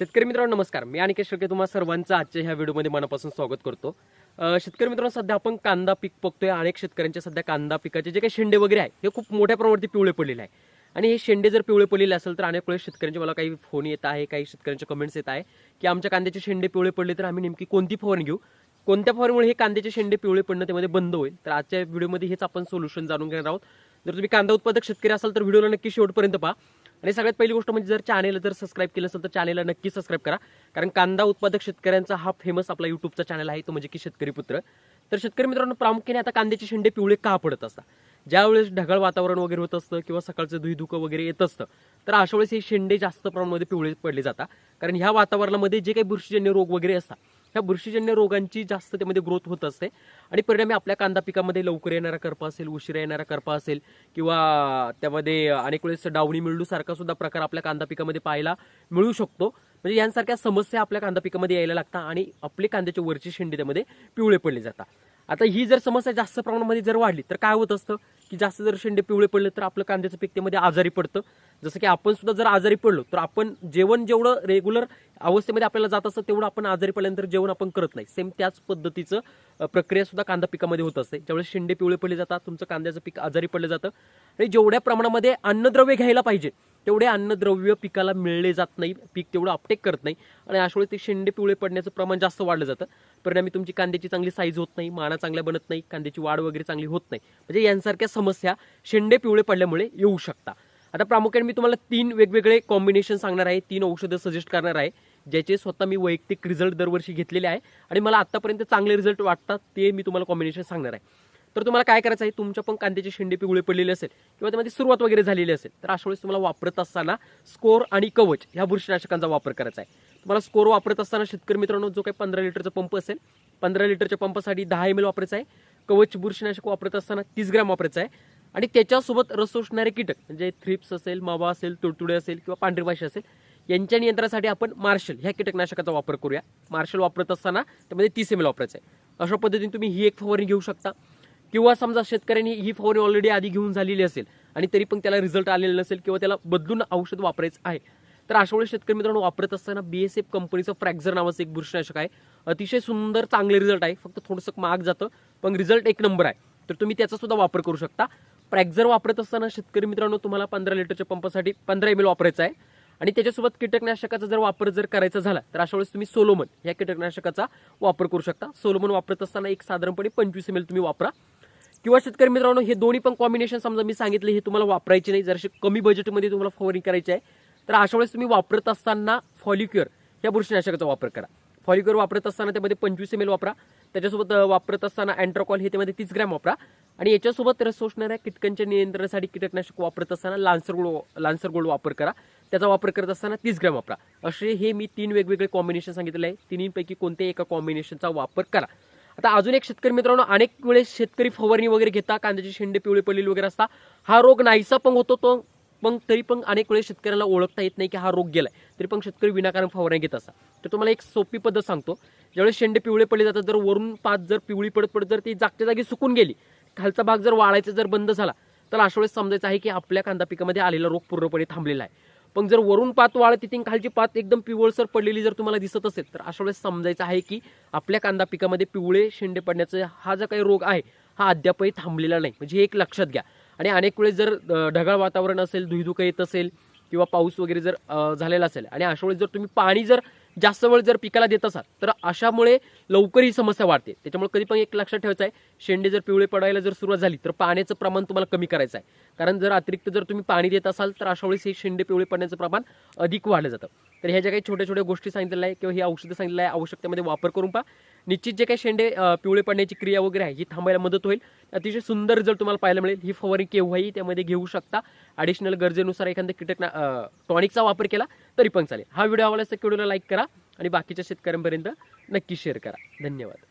शेतकरी मित्रांनो नमस्कार. मी आणि शेळके तुम्हाला सर्वांचं आजच्या ह्या व्हिडिओमध्ये मनापासून स्वागत करतो. शेतकरी मित्रांनो सध्या आपण कांदा पीक बघतोय. अनेक शेतकऱ्यांच्या सध्या कांदा पिकाचे जे काही शेंडे वगैरे आहे हे खूप मोठ्या प्रमाणावरती पिवळे पडलेले आहे. आणि हे शेंडे जर पिवळे पडलेले असेल तर अनेक वेळेस शेतकऱ्यांचे मला काही फोन येत आहे काही शेतकऱ्यांचे कमेंट्स येत आहे की आमच्या कांद्याचे शेंडे पिवळे पडले तर आम्ही नेमकी कोणती फवारणी घेऊ? कोणत्या फवारणीमुळे हे कांद्याचे शेंडे पिवळे पडणं त्यामध्ये बंद होईल? तर आजच्या व्हिडिओमध्ये हेच आपण सोल्युशन जाणून घेणार आहोत. जर तुम्ही कांदा उत्पादक शेतकरी असाल तर व्हिडिओला नक्की शेवटपर्यंत पहा. आणि सगळ्यात पहिली गोष्ट म्हणजे जर चॅनेल जर सबस्क्राईब केलं असेल तर चॅनेलला नक्की सबस्क्राईब करा. कारण कांदा उत्पादक शेतकऱ्यांचा हा फेमस आपला युट्यूबचा चॅनल आहे तो म्हणजे की शेतकरी पुत्र. तर शेतकरी मित्रांनो प्रामुख्याने आता कांद्याचे शेंडे पिवळे का पडत असतात? ज्यावेळेस ढगाळ वातावरण वगैरे होत असतं किंवा सकाळचं धुईधुकं वगैरे येत असतं तर अशा वेळेस हे शेंडे जास्त प्रमाणामध्ये पिवळे पडले जातात. कारण ह्या वातावरणामध्ये जे काही बुरशीजन्य रोग वगैरे असतात ह्या बुरशीजन्य रोगांची जास्त त्यामध्ये ग्रोथ होत असते. आणि परिणामी आपल्या कांदा पिकामध्ये लवकर येणारा करपा असेल उशिरा येणारा करपा असेल किंवा त्यामध्ये अनेक वेळेस डावणी मिळूसारखा सुद्धा प्रकार आपल्या कांदा पिकामध्ये पाहायला मिळू शकतो. म्हणजे यांसारख्या समस्या आपल्या कांदा पिकामध्ये यायला लागतात आणि आपले कांद्याचे वरचे शेंडे त्यामध्ये पिवळे पडले जातात. आता ही जर समस्या जास्त प्रमाणामध्ये जर वाढली तर काय होत असतं? की जास्त जर शेंडे पिवळे पडले तर आपलं कांद्याचं पीक त्यामध्ये आजारी पडतं. जसं की आपण सुद्धा जर आजारी पडलो तर आपण जेवण जेवढं रेग्युलर अवस्थेमध्ये आपल्याला जात असतं तेवढं आपण आजारी पडल्यानंतर जेवण आपण करत नाही. सेम त्याच पद्धतीचं प्रक्रिया सुद्धा कांदा पिकामध्ये होत असते. ज्यावेळेस शेंडे पिवळे पडले जातात तुमचं कांद्याचं पीक आजारी पडलं जातं. आणि जेवढ्या प्रमाणामध्ये अन्नद्रव्य घ्यायला पाहिजे तेवढे अन्नद्रव्य पिकाला मिळले जात नाही पीक तेवढं अपटेक करत नाही. आणि अशावेळी ते शेंडे पिवळे पडण्याचं प्रमाण जास्त वाढलं जातं. परिणामी तुमची कांद्याची चांगली साईज होत नाही माना चांगल्या बनत नाही कांद्याची वाढ वगैरे चांगली होत नाही. म्हणजे यांसारख्या समस्या शेंडे पिवळे पडल्यामुळे येऊ शकतात आता प्रामुख्याने मी तुम्हाला तीन वेगवेगळे कॉम्बिनेशन सांगणार आहे तीन औषधं सजेस्ट करणार आहे ज्याचे स्वतः मी वैयक्तिक रिझल्ट दरवर्षी घेतलेले आहे. आणि मला आतापर्यंत चांगले रिझल्ट वाटतात ते मी तुम्हाला कॉम्बिनेशन सांगणार आहे. तर तुम्हाला काय करायचं आहे? तुमच्या पण कांद्याचे शेंडे पिवळे पडलेले असेल किंवा त्यामध्ये सुरुवात वगैरे झालेली असेल तर अशा वेळेस तुम्हाला वापरत असताना स्कोर आणि कवच ह्या बुरशीनाशकांचा वापर करायचा आहे. तुम्हाला स्कोर वापरत असताना शेतकरी मित्रांनो जो काही पंधरा लिटरचा पंप असेल पंधरा लिटरच्या पंपासाठी दहा एम एल वापरायचा आहे. कवच बुरशीनाशक वापरत असताना तीस ग्रॅम वापरायचं आहे. आणि त्याच्यासोबत रस शोषणारे कीटक म्हणजे थ्रिप्स असेल मावा असेल तुडतुडे असेल किंवा पांढरी असेल यांच्या नियंत्रणासाठी आपण मार्शल ह्या कीटकनाशकाचा वापर करूया. मार्शल वापरत असताना त्यामध्ये तीस एम एल वापरायचं आहे. अशा पद्धतीने तुम्ही ही एक फवारणी घेऊ शकता. किंवा समजा शेतकऱ्यांनी ही फवारणी ऑलरेडी आधी घेऊन झालेली असेल आणि तरी पण त्याला रिझल्ट आलेला नसेल किंवा त्याला बदलून औषध वापरायचं आहे तर अशा वेळेस शेतकरी मित्रांनो वापरत असताना बीएसएफ कंपनीचं फ्रॅक्झर नावाचं एक बुरशीनाशक आहे. अतिशय सुंदर चांगले रिझल्ट आहे. फक्त थोडंसं महाग जातं पण रिझल्ट एक नंबर आहे. तर तुम्ही त्याचा सुद्धा वापर करू शकता. फ्रॅक्झर वापरत असताना शेतकरी मित्रांनो तुम्हाला पंधरा लिटरच्या पंपासाठी पंधरा एम एल वापरायचा आहे. आणि त्याच्यासोबत कीटकनाशकाचा जर वापर जर करायचा झाला तर अशा वेळेस तुम्ही सोलोमन या कीटकनाशकाचा वापर करू शकता. सोलोमन वापरत असताना एक साधारणपणे पंचवीस एम एल तुम्ही वापरा. किंवा शेतकरी मित्रांनो हे दोन्ही पण कॉम्बिनेशन समजा मी सांगितले हे तुम्हाला वापरायचे नाही. जर कमी बजेटमध्ये तुम्हाला फवारणी करायची आहे. तर अशा वेळेस तुम्ही वापरत असताना फॉलिक्युअर या बुरशीनाशकाचा वापर करा. फॉलिक्युअर वापरत असताना त्यामध्ये पंचवीस एम एल वापरा. त्याच्यासोबत वापरत असताना अँट्रोकॉल हे त्यामध्ये तीस ग्रॅम वापरा. आणि याच्यासोबत रस सोसणाऱ्या कीटकांच्या नियंत्रणासाठी कीटकनाशक वापरत असताना लान्सर गोल्ड लान्सर गोल्ड वापर करा. त्याचा वापर करत असताना तीस ग्रॅम वापरा. असे हे मी तीन वेगवेगळे कॉम्बिनेशन सांगितले आहे. तिन्हीपैकी कोणत्याही एका कॉम्बिनेशनचा वापर करा. आता अजून एक शेतकरी मित्रांनो अनेक वेळेस शेतकरी फवारणी वगैरे घेता कांद्याचे शेंडे पिवळे पडलेले वगैरे असता हा रोग नाहीसा पण होतो तो पण तरी पण अनेक वेळेस शेतकऱ्याला ओळखता येत नाही की हा रोग गेलाय. तरी पण शेतकरी विनाकारण फवारणी घेत असतात. तर तुम्हाला एक सोपी पद्धत सांगतो. ज्यावेळेस शेंडे पिवळे पडले जातात जर वरून पाच जर पिवळी पडत पडत जर ती जागच्या जागी सुकून गेली खालचा भाग जर वाळायचा जर बंद झाला तर अशा वेळेस समजायचं आहे की आपल्या कांदा पिकामध्ये आलेला रोग पूर्णपणे थांबलेला आहे. पण जर वरून पात वाळत तिथे खालची पात एकदम पिवळसर पडलेली जर तुम्हाला दिसत असेल तर अशा वेळेस समजायचं आहे की आपल्या कांदा पिकामध्ये पिवळे शेंडे पडण्याचा हा जो काही रोग आहे हा अद्यापही थांबलेला नाही. म्हणजे हे एक लक्षात घ्या. आणि अनेक वेळेस जर ढगाळ वातावरण असेल धुईधुकं येत असेल किंवा पाऊस वगैरे जर झालेला असेल आणि अशा वेळेस जर तुम्ही पाणी जर जास्त वेळ जर पिकाला देत असाल तर अशामुळे लवकर ही समस्या वाढते. त्याच्यामुळे कधी पण एक लक्षात ठेवायचं आहे शेंडे जर पिवळे पडायला जर सुरुवात झाली तर पाण्याचं प्रमाण तुम्हाला कमी करायचं आहे. कारण जर अतिरिक्त जर तुम्ही पाणी देत असाल तर अशा वेळेस हे शेंडे पिवळे पडण्याचं प्रमाण अधिक वाढलं जातं. तर ह्या ज्या काही छोट्या छोट्या गोष्टी सांगितलेल्या आहे किंवा ही औषधं सांगितलेलं आहे आवश्यकतेमध्ये वापर करून पहा. निश्चित जे काही शेंडे पिवळे पडण्याची क्रिया वगैरे आहे ही थांबायला मदत होईल. अतिशय सुंदर रिझल्ट तुम्हाला पाहायला मिळेल ही फवारणी केव्हाही त्यामध्ये घेऊ शकता. ॲडिशनल गरजेनुसार एखाद्या कीटक टॉनिकचा वापर केला तरी पण चालेल. हा व्हिडिओ आवडला तर व्हिडिओला लाईक करा आणि बाकीच्या शेतकऱ्यांपर्यंत नक्की शेअर करा. धन्यवाद.